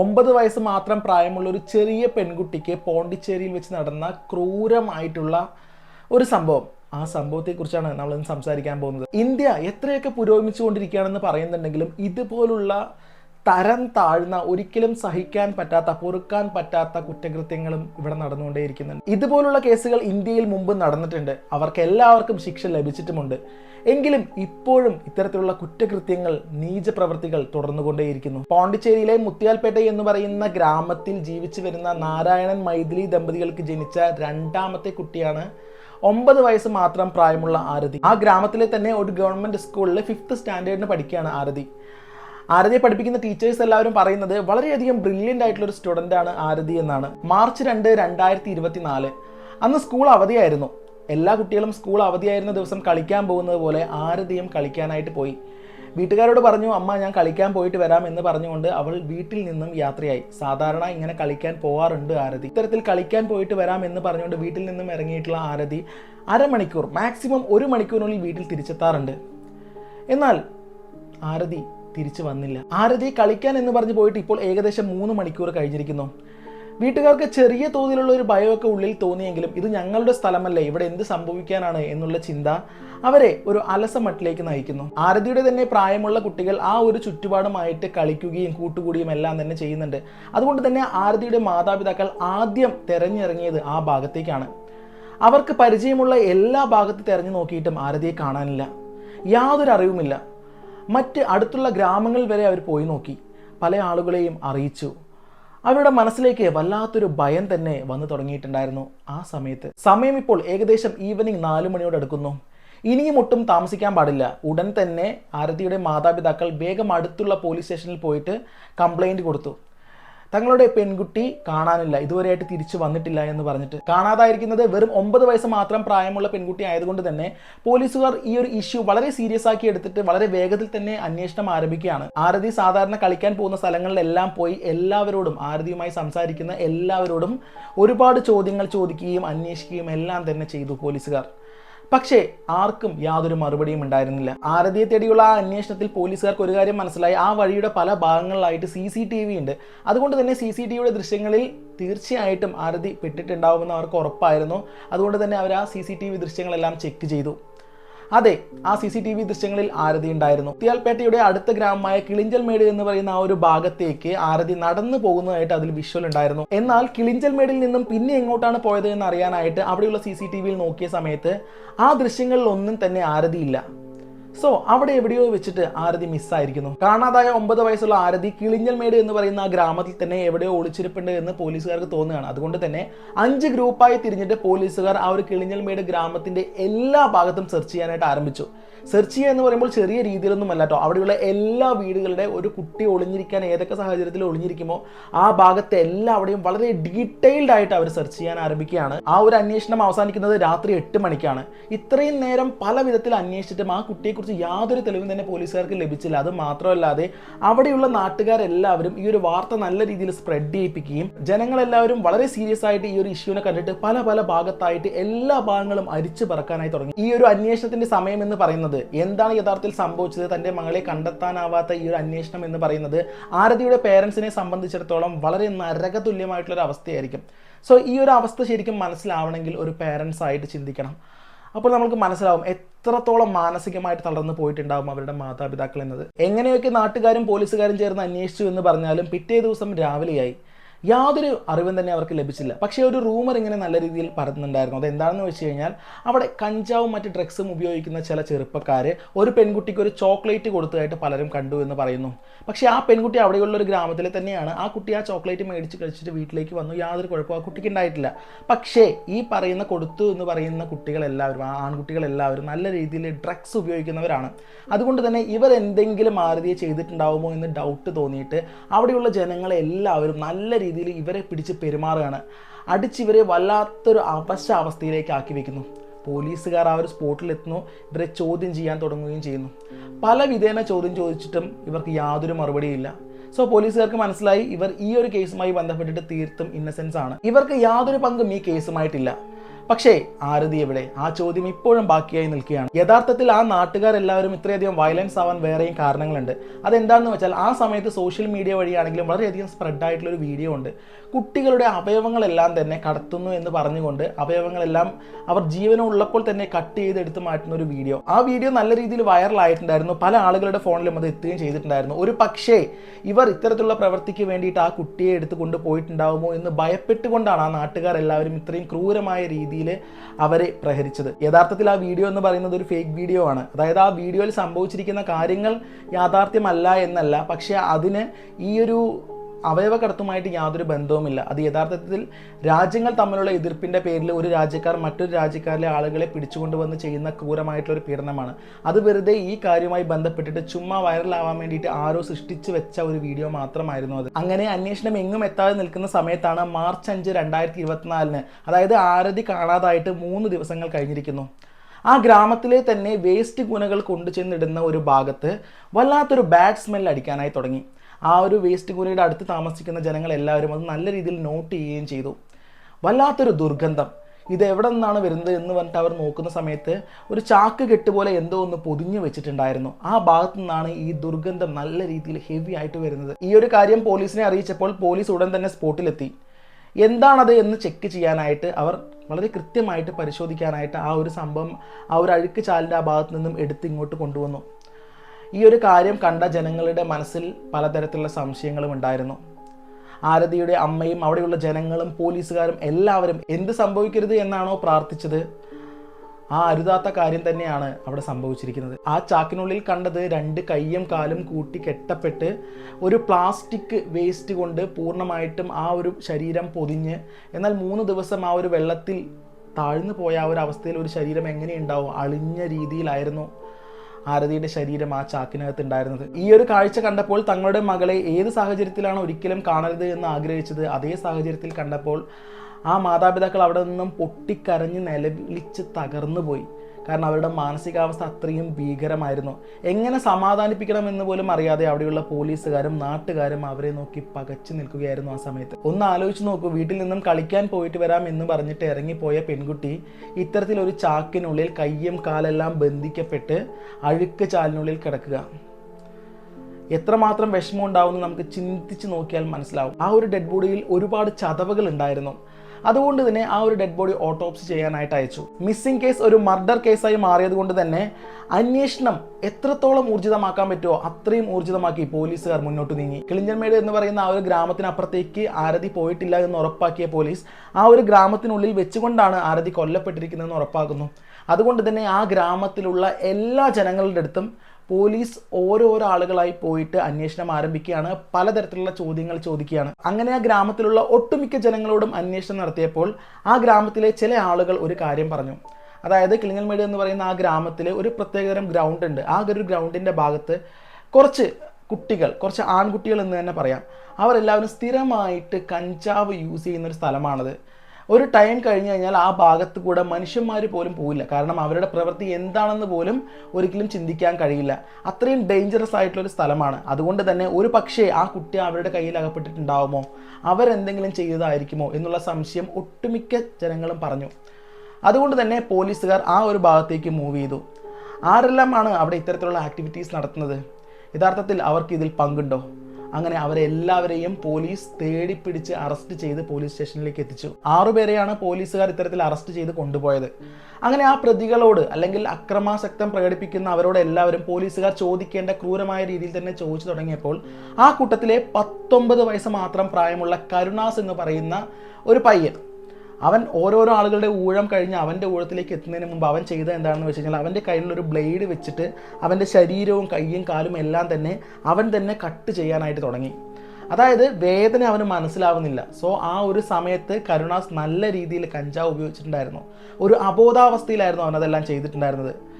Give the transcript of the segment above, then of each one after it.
ഒമ്പത് വയസ്സ് മാത്രം പ്രായമുള്ള ഒരു ചെറിയ പെൺകുട്ടിക്ക് പോണ്ടിച്ചേരിയിൽ വെച്ച് നടന്ന ക്രൂരമായിട്ടുള്ള ഒരു സംഭവം. ആ സംഭവത്തെക്കുറിച്ചാണ് നമ്മൾ ഇന്ന് സംസാരിക്കാൻ പോകുന്നത്. ഇന്ത്യ എത്രയൊക്കെ പുരോഗമിച്ചുകൊണ്ടിരിക്കുകയാണെന്ന് പറയുന്നുണ്ടെങ്കിലും ഇതുപോലുള്ള തരം താഴ്ന്ന ഒരിക്കലും സഹിക്കാൻ പറ്റാത്ത പൊറുക്കാൻ പറ്റാത്ത കുറ്റകൃത്യങ്ങളും ഇവിടെ നടന്നുകൊണ്ടേയിരിക്കുന്നുണ്ട്. ഇതുപോലുള്ള കേസുകൾ ഇന്ത്യയിൽ മുമ്പ് നടന്നിട്ടുണ്ട്. അവർക്ക് എല്ലാവർക്കും ശിക്ഷ ലഭിച്ചിട്ടുമുണ്ട്. എങ്കിലും ഇപ്പോഴും ഇത്തരത്തിലുള്ള കുറ്റകൃത്യങ്ങൾ നീച പ്രവൃത്തികൾ തുടർന്നുകൊണ്ടേയിരിക്കുന്നു. പോണ്ടിച്ചേരിയിലെ മുത്തിയാൽപേട്ട എന്ന് പറയുന്ന ഗ്രാമത്തിൽ ജീവിച്ചു വരുന്ന നാരായണൻ മൈഥിലി ദമ്പതികൾക്ക് ജനിച്ച രണ്ടാമത്തെ കുട്ടിയാണ് ഒമ്പത് വയസ്സ് മാത്രം പ്രായമുള്ള ആരതി. ആ ഗ്രാമത്തിലെ തന്നെ ഒരു ഗവൺമെന്റ് സ്കൂളിൽ ഫിഫ്ത്ത് സ്റ്റാൻഡേർഡിന് പഠിക്കുകയാണ് ആരതി. ആരതിയെ പഠിപ്പിക്കുന്ന ടീച്ചേഴ്സ് എല്ലാവരും പറയുന്നത് വളരെയധികം ബ്രില്യന്റ് ആയിട്ടുള്ള ഒരു സ്റ്റുഡന്റ് ആണ് ആരതി എന്നാണ്. മാർച്ച് രണ്ട് രണ്ടായിരത്തി ഇരുപത്തി നാല് അന്ന് സ്കൂൾ അവധിയായിരുന്നു. എല്ലാ കുട്ടികളും സ്കൂൾ അവധിയായിരുന്ന ദിവസം കളിക്കാൻ പോകുന്നത് പോലെ ആരതിയും കളിക്കാനായിട്ട് പോയി. വീട്ടുകാരോട് പറഞ്ഞു അമ്മ ഞാൻ കളിക്കാൻ പോയിട്ട് വരാം എന്ന് പറഞ്ഞുകൊണ്ട് അവൾ വീട്ടിൽ നിന്നും യാത്രയായി. സാധാരണ ഇങ്ങനെ കളിക്കാൻ പോവാറുണ്ട് ആരതി. ഇത്തരത്തിൽ കളിക്കാൻ പോയിട്ട് വരാം എന്ന് പറഞ്ഞുകൊണ്ട് വീട്ടിൽ നിന്നും ഇറങ്ങിയിട്ടുള്ള ആരതി അരമണിക്കൂർ മാക്സിമം ഒരു മണിക്കൂറിനുള്ളിൽ വീട്ടിൽ തിരിച്ചെത്താറുണ്ട്. എന്നാൽ ആരതി തിരിച്ചു വന്നില്ല. ആരതി കളിക്കാൻ എന്ന് പറഞ്ഞ് പോയിട്ട് ഇപ്പോൾ ഏകദേശം മൂന്ന് മണിക്കൂർ കഴിഞ്ഞിരിക്കുന്നു. വീട്ടുകാർക്ക് ചെറിയ തോതിലുള്ള ഒരു ഭയമൊക്കെ ഉള്ളിൽ തോന്നിയെങ്കിലും ഇത് ഞങ്ങളുടെ സ്ഥലമല്ല ഇവിടെ എന്ത് സംഭവിക്കാനാണ് എന്നുള്ള ചിന്ത അവരെ ഒരു അലസമട്ടിലേക്ക് നയിക്കുന്നു. ആരതിയുടെ തന്നെ പ്രായമുള്ള കുട്ടികൾ ആ ഒരു ചുറ്റുപാടുമായിട്ട് കളിക്കുകയും കൂട്ടുകൂടിയും എല്ലാം തന്നെ ചെയ്യുന്നുണ്ട്. അതുകൊണ്ട് തന്നെ ആരതിയുടെ മാതാപിതാക്കൾ ആദ്യം തെരഞ്ഞിറങ്ങിയത് ആ ഭാഗത്തേക്കാണ്. അവർക്ക് പരിചയമുള്ള എല്ലാ ഭാഗത്ത് തെരഞ്ഞു നോക്കിയിട്ടും ആരതിയെ കാണാനില്ല. യാതൊരു അറിവുമില്ല. മറ്റ് അടുത്തുള്ള ഗ്രാമങ്ങളിൽ വരെ അവർ പോയി നോക്കി. പല ആളുകളെയും അറിയിച്ചു. അവരുടെ മനസ്സിലേക്ക് വല്ലാത്തൊരു ഭയം തന്നെ വന്നു തുടങ്ങിയിട്ടുണ്ടായിരുന്നു ആ സമയത്ത്. സമയം ഇപ്പോൾ ഏകദേശം ഈവനിങ് നാലു മണിയോട് അടുക്കുന്നു. ഇനിയും ഒട്ടും താമസിക്കാൻ പാടില്ല. ഉടൻ തന്നെ ആരതിയുടെ മാതാപിതാക്കൾ വേഗം അടുത്തുള്ള പോലീസ് സ്റ്റേഷനിൽ പോയിട്ട് കംപ്ലൈന്റ് കൊടുത്തു. തങ്ങളുടെ പെൺകുട്ടി കാണാനില്ല ഇതുവരെയായിട്ട് തിരിച്ചു വന്നിട്ടില്ല എന്ന് പറഞ്ഞിട്ട്. കാണാതായിരിക്കുന്നത് വെറും ഒമ്പത് വയസ്സ് മാത്രം പ്രായമുള്ള പെൺകുട്ടി ആയതുകൊണ്ട് തന്നെ പോലീസുകാർ ഈ ഒരു ഇഷ്യൂ വളരെ സീരിയസ് ആക്കി എടുത്തിട്ട് വളരെ വേഗത്തിൽ തന്നെ അന്വേഷണം ആരംഭിക്കുകയാണ്. ആരതി സാധാരണ കളിക്കാൻ പോകുന്ന സ്ഥലങ്ങളിലെല്ലാം പോയി എല്ലാവരോടും ആരതിയുമായി സംസാരിക്കുന്ന എല്ലാവരോടും ഒരുപാട് ചോദ്യങ്ങൾ ചോദിക്കുകയും അന്വേഷിക്കുകയും എല്ലാം തന്നെ ചെയ്തു പോലീസുകാർ. പക്ഷേ ആർക്കും യാതൊരു മറുപടിയും ഉണ്ടായിരുന്നില്ല. ആരതിയെ തേടിയുള്ള ആ അന്വേഷണത്തിൽ പോലീസുകാർക്ക് ഒരു കാര്യം മനസ്സിലായി. ആ വഴിയുടെ പല ഭാഗങ്ങളിലായിട്ട് സി സി ടി വി ഉണ്ട്. അതുകൊണ്ട് തന്നെ സി സി ടി വിയുടെ ദൃശ്യങ്ങളിൽ തീർച്ചയായിട്ടും ആരതി പെട്ടിട്ടുണ്ടാവുമെന്ന് അവർക്ക് ഉറപ്പായിരുന്നു. അതുകൊണ്ട് തന്നെ അവർ ആ സി സി ടി വി ദൃശ്യങ്ങളെല്ലാം ചെക്ക് ചെയ്തു. അതെ ആ സി സി ടി വി ദൃശ്യങ്ങളിൽ ആരതി ഉണ്ടായിരുന്നു. തിയാൽപേട്ടയുടെ അടുത്ത ഗ്രാമമായ കിളിഞ്ചൽമേട് എന്ന് പറയുന്ന ആ ഒരു ഭാഗത്തേക്ക് ആരതി നടന്നു പോകുന്നതായിട്ട് അതിൽ വിഷ്വൽ ഉണ്ടായിരുന്നു. എന്നാൽ കിളിഞ്ചൽമേടിൽ നിന്നും പിന്നെ എങ്ങോട്ടാണ് പോയത് എന്ന് അറിയാനായിട്ട് അവിടെയുള്ള സി സി ടി വിയിൽ നോക്കിയ സമയത്ത് ആ ദൃശ്യങ്ങളിൽ ഒന്നും തന്നെ ആരതിയില്ല സോ അവിടെ എവിടെയോ വെച്ചിട്ട് ആരതി മിസ്സായിരിക്കുന്നു കാണാതായ ഒമ്പത് വയസ്സുള്ള ആരതി കിളിഞ്ഞൽമേട് എന്ന് പറയുന്ന ആ ഗ്രാമത്തിൽ തന്നെ എവിടെയോ ഒളിച്ചിരിപ്പുണ്ട് എന്ന് പോലീസുകാർക്ക് തോന്നുകയാണ്. അതുകൊണ്ട് തന്നെ അഞ്ച് ഗ്രൂപ്പായി തിരിഞ്ഞിട്ട് പോലീസുകാർ ആ ഒരു കിളിഞ്ഞൽമേട് ഗ്രാമത്തിന്റെ എല്ലാ ഭാഗത്തും സെർച്ച് ചെയ്യാനായിട്ട് ആരംഭിച്ചു. സെർച്ച് ചെയ്യുക എന്ന് പറയുമ്പോൾ ചെറിയ രീതിയിലൊന്നും അല്ല കേട്ടോ അവിടെയുള്ള എല്ലാ വീടുകളുടെ ഒരു കുട്ടി ഒളിഞ്ഞിരിക്കാൻ ഏതൊക്കെ സാഹചര്യത്തിൽ ഒളിഞ്ഞിരിക്കുമോ ആ ഭാഗത്തെ എല്ലാവിടെയും വളരെ ഡീറ്റെയിൽഡ് ആയിട്ട് അവർ സെർച്ച് ചെയ്യാൻ ആരംഭിക്കുകയാണ്. ആ ഒരു അന്വേഷണം അവസാനിക്കുന്നത് രാത്രി എട്ട് മണിക്കാണ്. ഇത്രയും നേരം പല വിധത്തിൽ അന്വേഷിച്ചിട്ടും ആ കുട്ടിയെക്കുറിച്ച് യാതൊരു തെളിവും തന്നെ പോലീസുകാർക്ക് ലഭിച്ചില്ല. അത് മാത്രമല്ലാതെ അവിടെയുള്ള നാട്ടുകാരെല്ലാവരും ഈ ഒരു വാർത്ത നല്ല രീതിയിൽ സ്പ്രെഡ് ചെയ്യിപ്പിക്കുകയും ജനങ്ങളെല്ലാവരും വളരെ സീരിയസ് ആയിട്ട് ഈ ഒരു ഇഷ്യൂവിനെ കണ്ടിട്ട് പല പല ഭാഗത്തായിട്ട് എല്ലാ ഭാഗങ്ങളും അരിച്ചു പറക്കാനായി തുടങ്ങി. ഈ ഒരു അന്വേഷണത്തിന്റെ സമയം എന്ന് പറയുന്നത് എന്താണ് യഥാർത്ഥത്തിൽ സംഭവിച്ചത്? തന്റെ മകളെ കണ്ടെത്താനാവാത്ത ഈ ഒരു അന്വേഷണം എന്ന് പറയുന്നത് ആരതിയുടെ പേരൻസിനെ സംബന്ധിച്ചിടത്തോളം വളരെ നരകതുല്യമായിട്ടുള്ള ഒരു അവസ്ഥയായിരിക്കും. സോ ഈ ഒരു അവസ്ഥ ശരിക്കും മനസ്സിലാവണമെങ്കിൽ ഒരു പേരൻസ് ആയിട്ട് ചിന്തിക്കണം. അപ്പോൾ നമുക്ക് മനസ്സിലാവും എത്രത്തോളം മാനസികമായിട്ട് തളർന്നു പോയിട്ടുണ്ടാവും അവരുടെ മാതാപിതാക്കൾ എന്നത്. എങ്ങനെയൊക്കെ നാട്ടുകാരും പോലീസുകാരും ചേർന്ന് അന്വേഷിച്ചു എന്ന് പറഞ്ഞാലും പിറ്റേ ദിവസം രാവിലെയായി. യാതൊരു അറിവും തന്നെ അവർക്ക് ലഭിച്ചില്ല. പക്ഷേ ഒരു റൂമർ ഇങ്ങനെ നല്ല രീതിയിൽ പരന്നുണ്ടായിരുന്നു അത് എന്താണെന്ന് വെച്ച് കഴിഞ്ഞാൽ അവിടെ കഞ്ചാവും മറ്റ് ഡ്രഗ്സും ഉപയോഗിക്കുന്ന ചില ചെറുപ്പക്കാർ ഒരു പെൺകുട്ടിക്ക് ഒരു ചോക്ലേറ്റ് കൊടുത്തതായിട്ട് പലരും കണ്ടു എന്ന് പറയുന്നു. പക്ഷേ ആ പെൺകുട്ടി അവിടെയുള്ള ഒരു ഗ്രാമത്തിലെ തന്നെയാണ്. ആ കുട്ടി ആ ചോക്ലേറ്റ് മേടിച്ച് കഴിച്ചിട്ട് വീട്ടിലേക്ക് വന്നു. യാതൊരു കുഴപ്പവും ആ കുട്ടിക്ക് ഉണ്ടായിട്ടില്ല. പക്ഷേ ഈ പറയുന്ന കൊടുത്തു എന്ന് പറയുന്ന കുട്ടികളെല്ലാവരും ആ ആൺകുട്ടികളെല്ലാവരും നല്ല രീതിയിൽ ഡ്രഗ്സ് ഉപയോഗിക്കുന്നവരാണ്. അതുകൊണ്ട് തന്നെ ഇവർ എന്തെങ്കിലും ആരതിയെ ചെയ്തിട്ടുണ്ടാവുമോ എന്ന് ഡൗട്ട് തോന്നിയിട്ട് അവിടെയുള്ള ജനങ്ങളെ എല്ലാവരും നല്ല രീതിയിൽ ഇവരെ പിടിച്ച് പെരുമാറുകയാണ്. അടിച്ചിവരെ വല്ലാത്തൊരു അവശ അവസ്ഥയിലേക്ക് ആക്കി വെക്കുന്നു പോലീസുകാർ ആ ഒരു സ്പോട്ടിലെത്തുന്നു. ഇവരെ ചോദ്യം ചെയ്യാൻ തുടങ്ങുകയും ചെയ്യുന്നു. പല വിധേന ചോദ്യം ചോദിച്ചിട്ടും ഇവർക്ക് യാതൊരു മറുപടിയില്ല സോ പോലീസുകാർക്ക് മനസ്സിലായി ഇവർ ഈ ഒരു കേസുമായി ബന്ധപ്പെട്ടിട്ട് തീർത്തും ഇന്നസെൻസ് ആണ്. ഇവർക്ക് യാതൊരു പങ്കും ഈ കേസുമായിട്ടില്ല. പക്ഷേ ആരതി എവിടെ? ആ ചോദ്യം ഇപ്പോഴും ബാക്കിയായി നിൽക്കുകയാണ്. യഥാർത്ഥത്തിൽ ആ നാട്ടുകാരെല്ലാവരും ഇത്രയധികം വയലൻസ് ആവാൻ വേറെയും കാരണങ്ങളുണ്ട്. അതെന്താണെന്ന് വെച്ചാൽ ആ സമയത്ത് സോഷ്യൽ മീഡിയ വഴിയാണെങ്കിലും വളരെയധികം സ്പ്രെഡ് ആയിട്ടുള്ള ഒരു വീഡിയോ ഉണ്ട്. കുട്ടികളുടെ അവയവങ്ങളെല്ലാം തന്നെ കടത്തുന്നു എന്ന് പറഞ്ഞുകൊണ്ട് അവയവങ്ങളെല്ലാം അവർ ജീവനുള്ളപ്പോൾ തന്നെ കട്ട് ചെയ്ത് എടുത്ത് മാറ്റുന്ന ഒരു വീഡിയോ ആ വീഡിയോ നല്ല രീതിയിൽ വൈറലായിട്ടുണ്ടായിരുന്നു പല ആളുകളുടെ ഫോണിലും അത് എത്തുകയും ചെയ്തിട്ടുണ്ടായിരുന്നു. ഒരു പക്ഷേ ഇവർ ഇത്തരത്തിലുള്ള പ്രവൃത്തിക്ക് വേണ്ടിയിട്ട് ആ കുട്ടിയെ എടുത്തുകൊണ്ട് പോയിട്ടുണ്ടാവുമോ എന്ന് ഭയപ്പെട്ടുകൊണ്ടാണ് ആ നാട്ടുകാർ എല്ലാവരും ഇത്രയും ക്രൂരമായ രീതിയിൽ അവരെ പ്രഹരിച്ചത്. യഥാർത്ഥത്തിൽ ആ വീഡിയോ എന്ന് പറയുന്നത് ഒരു ഫേക്ക് വീഡിയോ ആണ്. അതായത് ആ വീഡിയോയിൽ സംഭവിച്ചിരിക്കുന്ന കാര്യങ്ങൾ യാഥാർത്ഥ്യമല്ല എന്നല്ല. പക്ഷേ അതിന് ഈ ഒരു അവയവ കടത്തുമായിട്ട് യാതൊരു ബന്ധവുമില്ല. അത് യഥാർത്ഥത്തിൽ രാജ്യങ്ങൾ തമ്മിലുള്ള എതിർപ്പിന്റെ പേരിൽ ഒരു രാജ്യക്കാർ മറ്റൊരു രാജ്യക്കാരിലെ ആളുകളെ പിടിച്ചുകൊണ്ടുവന്ന് ചെയ്യുന്ന ക്രൂരമായിട്ടുള്ള ഒരു പീഡനമാണ്. അത് വെറുതെ ഈ കാര്യവുമായി ബന്ധപ്പെട്ടിട്ട് ചുമ്മാ വൈറലാവാൻ വേണ്ടിയിട്ട് ആരോ സൃഷ്ടിച്ചു വെച്ച ഒരു വീഡിയോ മാത്രമായിരുന്നു അത്. അങ്ങനെ അന്വേഷണം എങ്ങും എത്താതെ നിൽക്കുന്ന സമയത്താണ് മാർച്ച് അഞ്ച് രണ്ടായിരത്തി ഇരുപത്തിനാലിന് അതായത് ആരതി കാണാതായിട്ട് മൂന്ന് ദിവസങ്ങൾ കഴിഞ്ഞിരിക്കുന്നു. ആ ഗ്രാമത്തിലെ തന്നെ വേസ്റ്റ് ഗുണകൾ കൊണ്ടുചെന്നിടുന്ന ഒരു ഭാഗത്ത് വല്ലാത്തൊരു ബാഡ് സ്മെൽ അടിക്കാനായി തുടങ്ങി. ആ ഒരു വേസ്റ്റ് കുനയുടെ അടുത്ത് താമസിക്കുന്ന ജനങ്ങൾ എല്ലാവരും അത് നല്ല രീതിയിൽ നോട്ട് ചെയ്യുകയും ചെയ്തു. വല്ലാത്തൊരു ദുർഗന്ധം. ഇത് എവിടെ നിന്നാണ് വരുന്നത് എന്ന് പറഞ്ഞിട്ട് അവർ നോക്കുന്ന സമയത്ത് ഒരു ചാക്ക് കെട്ട് പോലെ എന്തോ ഒന്ന് പൊതിഞ്ഞു വെച്ചിട്ടുണ്ടായിരുന്നു. ആ ഭാഗത്തു നിന്നാണ് ഈ ദുർഗന്ധം നല്ല രീതിയിൽ ഹെവി ആയിട്ട് വരുന്നത്. ഈ ഒരു കാര്യം പോലീസിനെ അറിയിച്ചപ്പോൾ പോലീസ് ഉടൻ തന്നെ സ്പോട്ടിലെത്തി എന്താണത് എന്ന് ചെക്ക് ചെയ്യാനായിട്ട് അവർ വളരെ കൃത്യമായിട്ട് പരിശോധിക്കാനായിട്ട് ആ ഒരു സംഭവം ആ ഒരു അഴുക്ക് ചാലിന്റെ ആ ഭാഗത്ത് നിന്നും എടുത്ത് ഇങ്ങോട്ട് കൊണ്ടുവന്നു. ഈ ഒരു കാര്യം കണ്ട ജനങ്ങളുടെ മനസ്സിൽ പലതരത്തിലുള്ള സംശയങ്ങളും ഉണ്ടായിരുന്നു. ആരതിയുടെ അമ്മയും അവിടെയുള്ള ജനങ്ങളും പോലീസുകാരും എല്ലാവരും എന്ത് സംഭവിക്കരുത് എന്നാണോ പ്രാർത്ഥിച്ചത്? ആ അരുതാത്ത കാര്യം തന്നെയാണ് അവിടെ സംഭവിച്ചിരിക്കുന്നത്. ആ ചാക്കിനുള്ളിൽ കണ്ടത് രണ്ട് കയ്യും കാലും കൂട്ടി കെട്ടപ്പെട്ട് ഒരു പ്ലാസ്റ്റിക് വേസ്റ്റ് കൊണ്ട് പൂർണമായിട്ടും ആ ഒരു ശരീരം പൊതിഞ്ഞ് എന്നാൽ മൂന്ന് ദിവസം ആ ഒരു വെള്ളത്തിൽ താഴ്ന്നു പോയ ആ ഒരു അവസ്ഥയിൽ ഒരു ശരീരം എങ്ങനെയുണ്ടാവും? അളിഞ്ഞ രീതിയിലായിരുന്നു. ആരതിയുടെ ശരീരം ആ ചാക്കിനകത്ത് ഉണ്ടായിരുന്നത്. ഈ ഒരു കാഴ്ച കണ്ടപ്പോൾ തങ്ങളുടെ മകളെ ഏത് സാഹചര്യത്തിലാണ് ഒരിക്കലും കാണരുത് എന്ന് ആഗ്രഹിച്ചത് അതേ സാഹചര്യത്തിൽ കണ്ടപ്പോൾ ആ മാതാപിതാക്കൾ അവിടെ നിന്നും പൊട്ടിക്കരഞ്ഞ് നിലവിളിച്ച് തകർന്നു പോയി കാരണം അവരുടെ മാനസികാവസ്ഥ അത്രയും ഭീകരമായിരുന്നു. എങ്ങനെ സമാധാനിപ്പിക്കണം എന്ന് പോലും അറിയാതെ അവിടെയുള്ള പോലീസുകാരും നാട്ടുകാരും അവരെ നോക്കി പകച്ചു നിൽക്കുകയായിരുന്നു ആ സമയത്ത്. ഒന്ന് ആലോചിച്ച് നോക്കൂ വീട്ടിൽ നിന്നും കളിക്കാൻ പോയിട്ട് വരാം എന്ന് പറഞ്ഞിട്ട് ഇറങ്ങിപ്പോയ പെൺകുട്ടി ഇത്തരത്തിലൊരു ചാക്കിനുള്ളിൽ കയ്യും കാലെല്ലാം ബന്ധിക്കപ്പെട്ട് അഴുക്ക് ചാലിനുള്ളിൽ കിടക്കുക. എത്രമാത്രം വിഷമം ഉണ്ടാവുമെന്ന് നമുക്ക് ചിന്തിച്ച് നോക്കിയാൽ മനസ്സിലാവും. ആ ഒരു ഡെഡ് ബോഡിയിൽ ഒരുപാട് ചതവുകൾ ഉണ്ടായിരുന്നു. അതുകൊണ്ട് തന്നെ ആ ഒരു ഡെഡ് ബോഡി ഓട്ടോപ്സി ചെയ്യാനായിട്ട് അയച്ചു. മിസ്സിംഗ് കേസ് ഒരു മർഡർ കേസായി മാറിയത് കൊണ്ട് തന്നെ അന്വേഷണം എത്രത്തോളം ഊർജിതമാക്കാൻ പറ്റുമോ അത്രയും ഊർജിതമാക്കി പോലീസുകാർ മുന്നോട്ട് നീങ്ങി. കിളിഞ്ചൻമേട് എന്ന് പറയുന്ന ആ ഒരു ഗ്രാമത്തിനപ്പുറത്തേക്ക് ആരതി പോയിട്ടില്ല എന്ന് ഉറപ്പാക്കിയ പോലീസ് ആ ഒരു ഗ്രാമത്തിനുള്ളിൽ വെച്ചുകൊണ്ടാണ് ആരതി കൊല്ലപ്പെട്ടിരിക്കുന്നതെന്ന് ഉറപ്പാക്കുന്നു. അതുകൊണ്ട് തന്നെ ആ ഗ്രാമത്തിലുള്ള എല്ലാ ജനങ്ങളുടെ അടുത്തും പോലീസ് ഓരോരോ ആളുകളായി പോയിട്ട് അന്വേഷണം ആരംഭിക്കുകയാണ്. പലതരത്തിലുള്ള ചോദ്യങ്ങൾ ചോദിക്കുകയാണ്. അങ്ങനെ ആ ഗ്രാമത്തിലുള്ള ഒട്ടുമിക്ക ജനങ്ങളോടും അന്വേഷണം നടത്തിയപ്പോൾ ആ ഗ്രാമത്തിലെ ചില ആളുകൾ ഒരു കാര്യം പറഞ്ഞു. അതായത് കിളിങ്ങൽമേട് എന്ന് പറയുന്ന ആ ഗ്രാമത്തിൽ ഒരു പ്രത്യേകതരം ഗ്രൗണ്ട് ഉണ്ട്. ആ ഒരു ഗ്രൗണ്ടിന്റെ ഭാഗത്ത് കുറച്ച് കുട്ടികൾ കുറച്ച് ആൺകുട്ടികൾ എന്ന് തന്നെ പറയാം. അവരെല്ലാവരും സ്ഥിരമായിട്ട് കഞ്ചാവ് യൂസ് ചെയ്യുന്ന ഒരു സ്ഥലമാണത്. ഒരു ടൈം കഴിഞ്ഞ് കഴിഞ്ഞാൽ ആ ഭാഗത്ത് കൂടെ മനുഷ്യന്മാർ പോലും പോവില്ല. കാരണം അവരുടെ പ്രവൃത്തി എന്താണെന്ന് പോലും ഒരിക്കലും ചിന്തിക്കാൻ കഴിയില്ല. അത്രയും ഡേഞ്ചറസ് ആയിട്ടുള്ള ഒരു സ്ഥലമാണ്. അതുകൊണ്ട് തന്നെ ഒരു പക്ഷേ ആ കുട്ടി അവരുടെ കയ്യിൽ അകപ്പെട്ടിട്ടുണ്ടാവുമോ? അവരെന്തെങ്കിലും ചെയ്തതായിരിക്കുമോ? എന്നുള്ള സംശയം ഒട്ടുമിക്ക ജനങ്ങളും പറഞ്ഞു. അതുകൊണ്ട് തന്നെ പോലീസുകാർ ആ ഒരു ഭാഗത്തേക്ക് മൂവ് ചെയ്തു. ആരെല്ലാമാണ് അവിടെ ഇത്തരത്തിലുള്ള ആക്ടിവിറ്റീസ് നടത്തുന്നത്? യഥാർത്ഥത്തിൽ അവർക്ക് ഇതിൽ പങ്കുണ്ടോ? അങ്ങനെ അവരെ എല്ലാവരെയും പോലീസ് തേടിപ്പിടിച്ച് അറസ്റ്റ് ചെയ്ത് പോലീസ് സ്റ്റേഷനിലേക്ക് എത്തിച്ചു. ആറുപേരെയാണ് പോലീസുകാർ ഇത്തരത്തിൽ അറസ്റ്റ് ചെയ്ത് കൊണ്ടുപോയത്. അങ്ങനെ ആ പ്രതികളോട് അല്ലെങ്കിൽ അക്രമാസക്തം പ്രകടിപ്പിക്കുന്ന അവരോട് എല്ലാവരും പോലീസുകാർ ചോദിക്കേണ്ട ക്രൂരമായ രീതിയിൽ തന്നെ ചോദിച്ചു തുടങ്ങിയപ്പോൾ ആ കൂട്ടത്തിലെ പത്തൊമ്പത് വയസ്സ് മാത്രം പ്രായമുള്ള കരുണാസ് എന്ന് പറയുന്ന ഒരു പയ്യൻ അവൻ ഓരോരോ ആളുകളുടെ ഊഴം കഴിഞ്ഞ് അവന്റെ ഊഴത്തിലേക്ക് എത്തുന്നതിന് മുമ്പ് അവൻ ചെയ്ത എന്താണെന്ന് വെച്ച് കഴിഞ്ഞാൽ അവന്റെ കയ്യിലൊരു ബ്ലേഡ് വെച്ചിട്ട് അവന്റെ ശരീരവും കയ്യും കാലും എല്ലാം തന്നെ അവൻ തന്നെ കട്ട് ചെയ്യാനായിട്ട് തുടങ്ങി. അതായത് വേദന അവന് മനസ്സിലാവുന്നില്ല. സോ ആ ഒരു സമയത്ത് കരുണാസ് നല്ല രീതിയിൽ കഞ്ചാവ് ഉപയോഗിച്ചിട്ടുണ്ടായിരുന്നു. ഒരു അബോധാവസ്ഥയിലായിരുന്നു അവൻ അതെല്ലാം ചെയ്തിട്ടുണ്ടായിരുന്നത്.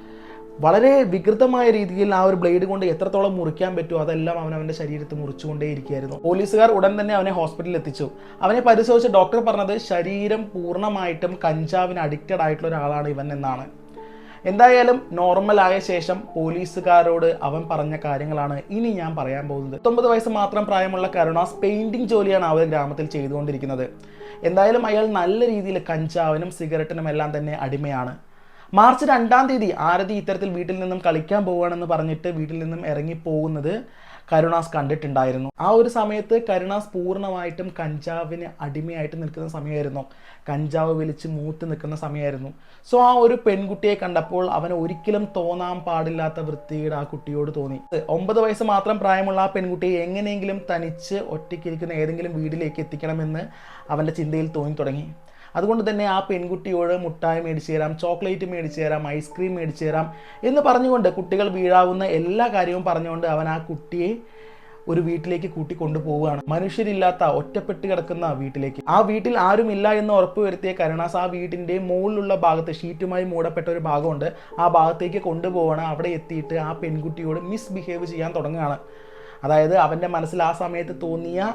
വളരെ വികൃതമായ രീതിയിൽ ആ ഒരു ബ്ലേഡ് കൊണ്ട് എത്രത്തോളം മുറിക്കാൻ പറ്റുമോ അതെല്ലാം അവൻ അവന്റെ ശരീരത്ത് മുറിച്ചുകൊണ്ടേയിരിക്കുകയായിരുന്നു പോലീസുകാർ ഉടൻ തന്നെ അവനെ ഹോസ്പിറ്റലിൽ എത്തിച്ചു. അവനെ പരിശോധിച്ച് ഡോക്ടർ പറഞ്ഞത് ശരീരം പൂർണമായിട്ടും കഞ്ചാവിന് അഡിക്റ്റഡ് ആയിട്ടുള്ള ഒരാളാണ് ഇവൻ എന്നാണ്. എന്തായാലും ആയ ശേഷം പോലീസുകാരോട് അവൻ പറഞ്ഞ കാര്യങ്ങളാണ് ഇനി ഞാൻ പറയാൻ പോകുന്നത്. പത്തൊമ്പത് വയസ്സ് മാത്രം പ്രായമുള്ള കരുണാസ് പെയിന്റിംഗ് ജോലിയാണ് അവൻ ഗ്രാമത്തിൽ ചെയ്തുകൊണ്ടിരിക്കുന്നത്. എന്തായാലും അയാൾ നല്ല രീതിയിൽ കഞ്ചാവിനും സിഗരറ്റിനും എല്ലാം തന്നെ അടിമയാണ്. മാർച്ച് രണ്ടാം തീയതി ആരതി ഇത്തരത്തിൽ വീട്ടിൽ നിന്നും കളിക്കാൻ പോവുകയാണെന്ന് പറഞ്ഞിട്ട് വീട്ടിൽ നിന്നും ഇറങ്ങി പോകുന്നത് കരുണാസ് കണ്ടിട്ടുണ്ടായിരുന്നു. ആ ഒരു സമയത്ത് കരുണാസ് പൂർണമായിട്ടും കഞ്ചാവിന് അടിമയായിട്ട് നിൽക്കുന്ന സമയമായിരുന്നു. കഞ്ചാവ് വലിച്ച് മൂത്ത് നിൽക്കുന്ന സമയമായിരുന്നു. സോ ആ ഒരു പെൺകുട്ടിയെ കണ്ടപ്പോൾ അവന് ഒരിക്കലും തോന്നാൻ പാടില്ലാത്ത വൃത്തിയുടെ ആ കുട്ടിയോട് തോന്നി. ഒമ്പത് വയസ്സ് മാത്രം പ്രായമുള്ള ആ പെൺകുട്ടിയെ എങ്ങനെയെങ്കിലും തനിച്ച് ഒറ്റയ്ക്കിരിക്കുന്ന ഏതെങ്കിലും വീട്ടിലേക്ക് എത്തിക്കണമെന്ന് അവന്റെ ചിന്തയിൽ തോന്നി തുടങ്ങി. അതുകൊണ്ട് തന്നെ ആ പെൺകുട്ടിയോട് മുട്ടായി മേടിച്ചു തരാം ചോക്ലേറ്റ് മേടിച്ചു തരാം ഐസ്ക്രീം മേടിച്ചു തരാം എന്ന് പറഞ്ഞുകൊണ്ട് കുട്ടികൾ വീഴാവുന്ന എല്ലാ കാര്യവും പറഞ്ഞുകൊണ്ട് അവൻ ആ കുട്ടിയെ ഒരു വീട്ടിലേക്ക് കൂട്ടി കൊണ്ടുപോവുകയാണ്. മനുഷ്യരില്ലാത്ത ഒറ്റപ്പെട്ട് കിടക്കുന്ന വീട്ടിലേക്ക്. ആ വീട്ടിൽ ആരും ഇല്ല എന്ന് ഉറപ്പുവരുത്തിയ കരുണാസ് ആ വീട്ടിന്റെ മുകളിലുള്ള ഭാഗത്ത് ഷീറ്റുമായി മൂടപ്പെട്ട ഒരു ഭാഗമുണ്ട്. ആ ഭാഗത്തേക്ക് കൊണ്ടുപോവാണ്. അവിടെ എത്തിയിട്ട് ആ പെൺകുട്ടിയോട് മിസ്ബിഹേവ് ചെയ്യാൻ തുടങ്ങുകയാണ്. അതായത് അവന്റെ മനസ്സിൽ ആ സമയത്ത് തോന്നിയ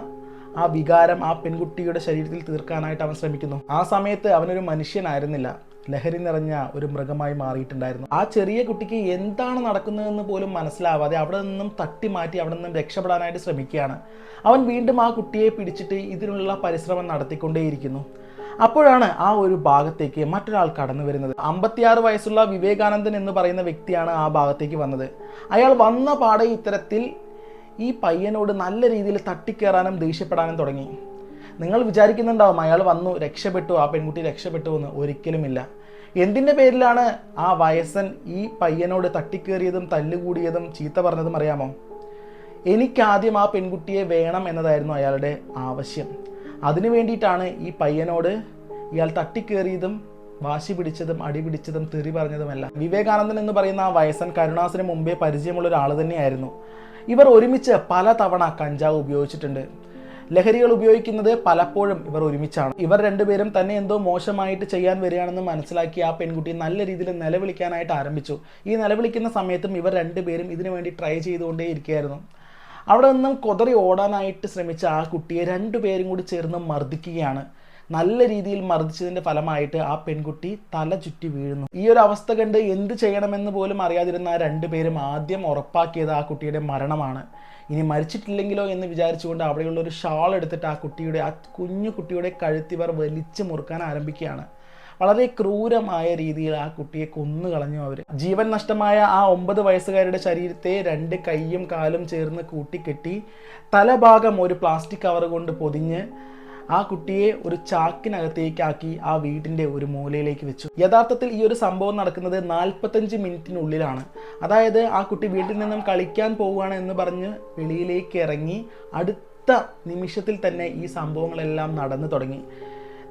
ആ വികാരം ആ പെൺകുട്ടിയുടെ ശരീരത്തിൽ തീർക്കാനായിട്ട് അവൻ ശ്രമിക്കുന്നു. ആ സമയത്ത് അവനൊരു മനുഷ്യനായിരുന്നില്ല. ലഹരി നിറഞ്ഞ ഒരു മൃഗമായി മാറിയിട്ടുണ്ടായിരുന്നു. ആ ചെറിയ കുട്ടിക്ക് എന്താണ് നടക്കുന്നതെന്ന് പോലും മനസ്സിലാവാതെ അവിടെ നിന്നും തട്ടി മാറ്റി അവിടെ നിന്നും രക്ഷപ്പെടാനായിട്ട് ശ്രമിക്കുകയാണ്. അവൻ വീണ്ടും ആ കുട്ടിയെ പിടിച്ചിട്ട് ഇതിനുള്ള പരിശ്രമം നടത്തിക്കൊണ്ടേയിരിക്കുന്നു. അപ്പോഴാണ് ആ ഒരു ഭാഗത്തേക്ക് മറ്റൊരാൾ കടന്നു വരുന്നത്. അമ്പത്തിയാറ് വയസ്സുള്ള വിവേകാനന്ദൻ എന്ന് പറയുന്ന വ്യക്തിയാണ് ആ ഭാഗത്തേക്ക് വന്നത്. അയാൾ വന്ന പാടെ ഇത്തരത്തിൽ ഈ പയ്യനോട് നല്ല രീതിയിൽ തട്ടിക്കയറാനും ദേഷ്യപ്പെടാനും തുടങ്ങി. നിങ്ങൾ വിചാരിക്കുന്നുണ്ടാവും അയാൾ വന്നു രക്ഷപ്പെട്ടു ആ പെൺകുട്ടി രക്ഷപ്പെട്ടു എന്ന് ഒരിക്കലുമില്ല. എന്തിന്റെ പേരിലാണ് ആ വയസ്സൻ ഈ പയ്യനോട് തട്ടിക്കേറിയതും തല്ലുകൂടിയതും ചീത്ത പറഞ്ഞതും അറിയാമോ? എനിക്കാദ്യം ആ പെൺകുട്ടിയെ വേണം എന്നതായിരുന്നു അയാളുടെ ആവശ്യം. അതിനു വേണ്ടിയിട്ടാണ് ഈ പയ്യനോട് ഇയാൾ തട്ടിക്കേറിയതും വാശി പിടിച്ചതും അടി പിടിച്ചതും തെറി പറഞ്ഞതുമല്ല. വിവേകാനന്ദൻ എന്ന് പറയുന്ന ആ വയസ്സൻ കരുണാസിന് മുമ്പേ പരിചയമുള്ള ഒരാൾ തന്നെയായിരുന്നു. ഇവർ ഒരുമിച്ച് പല തവണ കഞ്ചാവ് ഉപയോഗിച്ചിട്ടുണ്ട്. ലഹരികൾ ഉപയോഗിക്കുന്നത് പലപ്പോഴും ഇവർ ഒരുമിച്ചാണ്. ഇവർ രണ്ടുപേരും തന്നെ എന്തോ മോശമായിട്ട് ചെയ്യാൻ വരികയാണെന്ന് മനസ്സിലാക്കി ആ പെൺകുട്ടി നല്ല രീതിയിൽ നിലവിളിക്കാനായിട്ട് ആരംഭിച്ചു. ഈ നിലവിളിക്കുന്ന സമയത്തും ഇവർ രണ്ടുപേരും ഇതിനു വേണ്ടി ട്രൈ ചെയ്തുകൊണ്ടേ ഇരിക്കുകയായിരുന്നു. അവിടെ നിന്നും കൊതറി ഓടാനായിട്ട് ശ്രമിച്ച ആ കുട്ടിയെ രണ്ടുപേരും കൂടി ചേർന്ന് മർദ്ദിക്കുകയാണ്. നല്ല രീതിയിൽ മർദ്ദിച്ചതിന്റെ ഫലമായിട്ട് ആ പെൺകുട്ടി തല ചുറ്റി വീഴുന്നു. ഈ ഒരു അവസ്ഥ കണ്ട് എന്ത് ചെയ്യണമെന്ന് പോലും അറിയാതിരുന്ന ആ രണ്ടുപേരും ആദ്യം ഉറപ്പാക്കിയത് ആ കുട്ടിയുടെ മരണമാണ്. ഇനി മരിച്ചിട്ടില്ലെങ്കിലോ എന്ന് വിചാരിച്ചുകൊണ്ട് അവിടെയുള്ള ഒരു ഷാൾ എടുത്തിട്ട് ആ കുട്ടിയുടെ ആ കുഞ്ഞു കുട്ടിയുടെ കഴുത്തിവർ വലിച്ചു മുറുക്കാൻ ആരംഭിക്കുകയാണ്. വളരെ ക്രൂരമായ രീതിയിൽ ആ കുട്ടിയെ കൊന്നുകളഞ്ഞു അവർ ജീവൻ നഷ്ടമായ ആ ഒമ്പത് വയസ്സുകാരുടെ ശരീരത്തെ രണ്ട് കൈയും കാലും ചേർന്ന് കൂട്ടിക്കെട്ടി തലഭാഗം ഒരു പ്ലാസ്റ്റിക് കവർ കൊണ്ട് പൊതിഞ്ഞ് ആ കുട്ടിയെ ഒരു ചാക്കിനകത്തേക്കാക്കി ആ വീടിന്റെ ഒരു മൂലയിലേക്ക് വെച്ചു. യഥാർത്ഥത്തിൽ ഈ ഒരു സംഭവം നടക്കുന്നത് നാൽപ്പത്തഞ്ച് മിനിറ്റിനുള്ളിലാണ്. അതായത് ആ കുട്ടി വീട്ടിൽ നിന്നും കളിക്കാൻ പോവുകയാണ് എന്ന് പറഞ്ഞ് വെളിയിലേക്ക് ഇറങ്ങി അടുത്ത നിമിഷത്തിൽ തന്നെ ഈ സംഭവങ്ങളെല്ലാം നടന്നു തുടങ്ങി.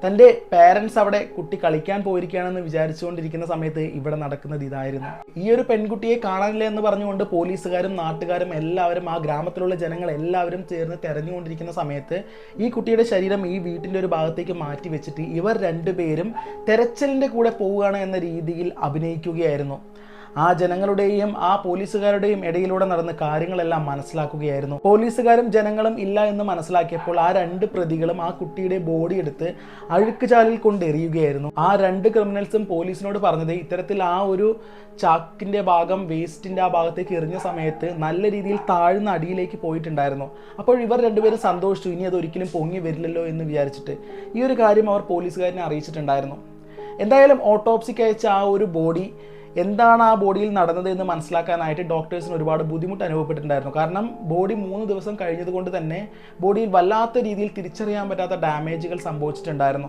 തന്റെ പേരൻസ് അവിടെ കുട്ടി കളിക്കാൻ പോയിരിക്കുകയാണെന്ന് വിചാരിച്ചുകൊണ്ടിരിക്കുന്ന സമയത്ത് ഇവിടെ നടക്കുന്നത് ഇതായിരുന്നു. ഈ ഒരു പെൺകുട്ടിയെ കാണാനില്ല എന്ന് പറഞ്ഞുകൊണ്ട് പോലീസുകാരും നാട്ടുകാരും എല്ലാവരും ആ ഗ്രാമത്തിലുള്ള ജനങ്ങൾ എല്ലാവരും ചേർന്ന് തെരഞ്ഞുകൊണ്ടിരിക്കുന്ന സമയത്ത് ഈ കുട്ടിയുടെ ശരീരം ഈ വീട്ടിന്റെ ഒരു ഭാഗത്തേക്ക് മാറ്റി വെച്ചിട്ട് ഇവർ രണ്ടുപേരും തെരച്ചിലിന്റെ കൂടെ പോവുകയാണ് എന്ന രീതിയിൽ അഭിനയിക്കുകയായിരുന്നു. ആ ജനങ്ങളുടെയും ആ പോലീസുകാരുടെയും ഇടയിലൂടെ നടന്ന കാര്യങ്ങളെല്ലാം മനസ്സിലാക്കുകയായിരുന്നു. പോലീസുകാരും ജനങ്ങളും ഇല്ല എന്ന് മനസ്സിലാക്കിയപ്പോൾ ആ രണ്ട് പ്രതികളും ആ കുട്ടിയുടെ ബോഡി എടുത്ത് അഴുക്കുചാലിൽ കൊണ്ടെറിയുകയായിരുന്നു ആ രണ്ട് ക്രിമിനൽസും പോലീസിനോട് പറഞ്ഞത് ഇത്തരത്തിൽ ആ ഒരു ചാക്കിന്റെ ഭാഗം വേസ്റ്റിന്റെ ആ ഭാഗത്തേക്ക് എറിഞ്ഞ സമയത്ത് നല്ല രീതിയിൽ താഴ്ന്ന അടിയിലേക്ക് പോയിട്ടുണ്ടായിരുന്നു. അപ്പോൾ ഇവർ രണ്ടുപേരും സന്തോഷിച്ചു ഇനി അതൊരിക്കലും പൊങ്ങി വരില്ലല്ലോ എന്ന് വിചാരിച്ചിട്ട്. ഈ ഒരു കാര്യം അവർ പോലീസുകാരനെ അറിയിച്ചിട്ടുണ്ടായിരുന്നു. എന്തായാലും ഓട്ടോപ്സിക്ക് അയച്ച ആ ഒരു ബോഡി എന്താണ് ആ ബോഡിയിൽ നടന്നത് എന്ന് മനസ്സിലാക്കാനായിട്ട് ഡോക്ടേഴ്സിന് ഒരുപാട് ബുദ്ധിമുട്ട് അനുഭവപ്പെട്ടിട്ടുണ്ടായിരുന്നു. കാരണം ബോഡി മൂന്ന് ദിവസം കഴിഞ്ഞതുകൊണ്ട് തന്നെ ബോഡിയിൽ വല്ലാത്ത രീതിയിൽ തിരിച്ചറിയാൻ പറ്റാത്ത ഡാമേജുകൾ സംഭവിച്ചിട്ടുണ്ടായിരുന്നു.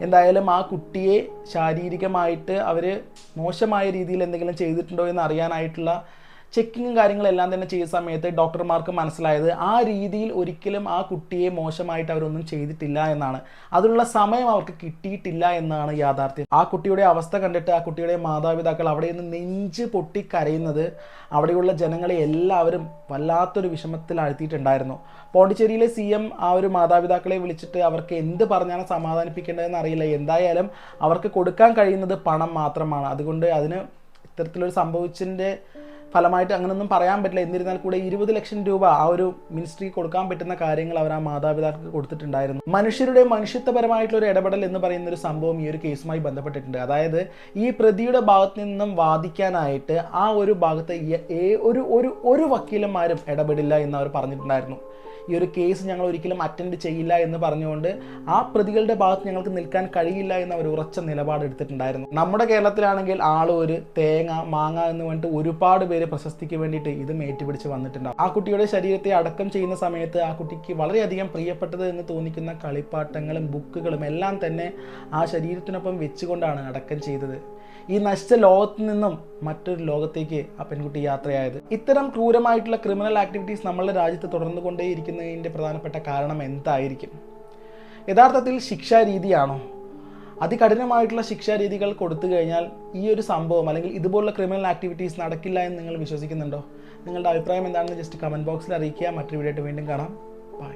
എന്തായാലും ആ കുട്ടിയെ ശാരീരികമായിട്ട് അവർ മോശമായ രീതിയിൽ എന്തെങ്കിലും ചെയ്തിട്ടുണ്ടോ എന്ന് അറിയാനായിട്ടുള്ള ചെക്കിങ്ങും കാര്യങ്ങളെല്ലാം തന്നെ ചെയ്ത സമയത്ത് ഡോക്ടർമാർക്ക് മനസ്സിലായത് ആ രീതിയിൽ ഒരിക്കലും ആ കുട്ടിയെ മോശമായിട്ട് അവരൊന്നും ചെയ്തിട്ടില്ല എന്നാണ്. അതിനുള്ള സമയം അവർക്ക് കിട്ടിയിട്ടില്ല എന്നാണ് യാഥാർത്ഥ്യം. ആ കുട്ടിയുടെ അവസ്ഥ കണ്ടിട്ട് ആ കുട്ടിയുടെ മാതാപിതാക്കൾ അവിടെ നിന്ന് നെഞ്ച് പൊട്ടി കരയുന്നത് അവിടെയുള്ള ജനങ്ങളെ എല്ലാവരും വല്ലാത്തൊരു വിഷമത്തിൽ ആഴ്ത്തിയിട്ടുണ്ടായിരുന്നു പോണ്ടിച്ചേരിയിലെ സി എം ആ ഒരു മാതാപിതാക്കളെ വിളിച്ചിട്ട് അവർക്ക് എന്ത് പറഞ്ഞാണ് സമാധാനിപ്പിക്കേണ്ടതെന്ന് അറിയില്ല. എന്തായാലും അവർക്ക് കൊടുക്കാൻ കഴിയുന്നത് പണം മാത്രമാണ്. അതുകൊണ്ട് അതിന് ഇത്തരത്തിലൊരു സംഭവിച്ചതിന്റെ ഫലമായിട്ട് അങ്ങനെയൊന്നും പറയാൻ പറ്റില്ല. എന്നിരുന്നാൽ കൂടെ ഇരുപത് ലക്ഷം രൂപ ആ ഒരു മിനിസ്ട്രി കൊടുക്കാൻ പറ്റുന്ന കാര്യങ്ങൾ അവർ ആ മാതാപിതാക്കൾക്ക് കൊടുത്തിട്ടുണ്ടായിരുന്നു. മനുഷ്യരുടെ മനുഷ്യത്വപരമായിട്ടുള്ള ഒരു ഇടപെടൽ എന്ന് പറയുന്ന ഒരു സംഭവം ഈ ഒരു കേസുമായി ബന്ധപ്പെട്ടിട്ടുണ്ട്. അതായത് ഈ പ്രതിയുടെ ഭാഗത്ത് നിന്നും വാദിക്കാനായിട്ട് ആ ഒരു ഭാഗത്ത് ഒരു ഒരു ഒരു വക്കീലന്മാരും ഇടപെടില്ല എന്ന് അവർ പറഞ്ഞിട്ടുണ്ടായിരുന്നു. ഈ ഒരു കേസ് ഞങ്ങൾ ഒരിക്കലും അറ്റൻഡ് ചെയ്യില്ല എന്ന് പറഞ്ഞുകൊണ്ട് ആ പ്രതികളുടെ ഭാഗത്ത് ഞങ്ങൾക്ക് നിൽക്കാൻ കഴിയില്ല എന്ന് അവർ ഉറച്ച നിലപാട് എടുത്തിട്ടുണ്ടായിരുന്നു. നമ്മുടെ കേരളത്തിലാണെങ്കിൽ ആളൊരു തേങ്ങ മാങ്ങ എന്ന് പറഞ്ഞിട്ട് ഒരുപാട് പേര് പ്രശസ്തിക്ക് വേണ്ടിയിട്ട് ഇതും ഏറ്റുപിടിച്ച് വന്നിട്ടുണ്ടാവും. ആ കുട്ടിയുടെ ശരീരത്തെ അടക്കം ചെയ്യുന്ന സമയത്ത് ആ കുട്ടിക്ക് വളരെയധികം പ്രിയപ്പെട്ടത് എന്ന് തോന്നിക്കുന്ന കളിപ്പാട്ടങ്ങളും ബുക്കുകളും എല്ലാം തന്നെ ആ ശരീരത്തിനൊപ്പം വെച്ചുകൊണ്ടാണ് അടക്കം ചെയ്തത്. ഈ നശിച്ച ലോകത്ത് നിന്നും മറ്റൊരു ലോകത്തേക്ക് ആ പെൺകുട്ടി യാത്രയായത്. ഇത്തരം ക്രൂരമായിട്ടുള്ള ക്രിമിനൽ ആക്ടിവിറ്റീസ് നമ്മളുടെ രാജ്യത്ത് തുടർന്നുകൊണ്ടേയിരിക്കുന്നതിന്റെ പ്രധാനപ്പെട്ട കാരണം എന്തായിരിക്കും? യഥാർത്ഥത്തിൽ ശിക്ഷാരീതിയാണോ? അതികഠിനമായിട്ടുള്ള ശിക്ഷാരീതികൾ കൊടുത്തു കഴിഞ്ഞാൽ ഈ ഒരു സംഭവം അല്ലെങ്കിൽ ഇതുപോലുള്ള ക്രിമിനൽ ആക്ടിവിറ്റീസ് നടക്കില്ല എന്ന് നിങ്ങൾ വിശ്വസിക്കുന്നുണ്ടോ? നിങ്ങളുടെ അഭിപ്രായം എന്താണെന്ന് ജസ്റ്റ് കമന്റ് ബോക്സിൽ അറിയിക്കുക. മറ്റൊരു വീഡിയോ വീണ്ടും കാണാം. ബൈ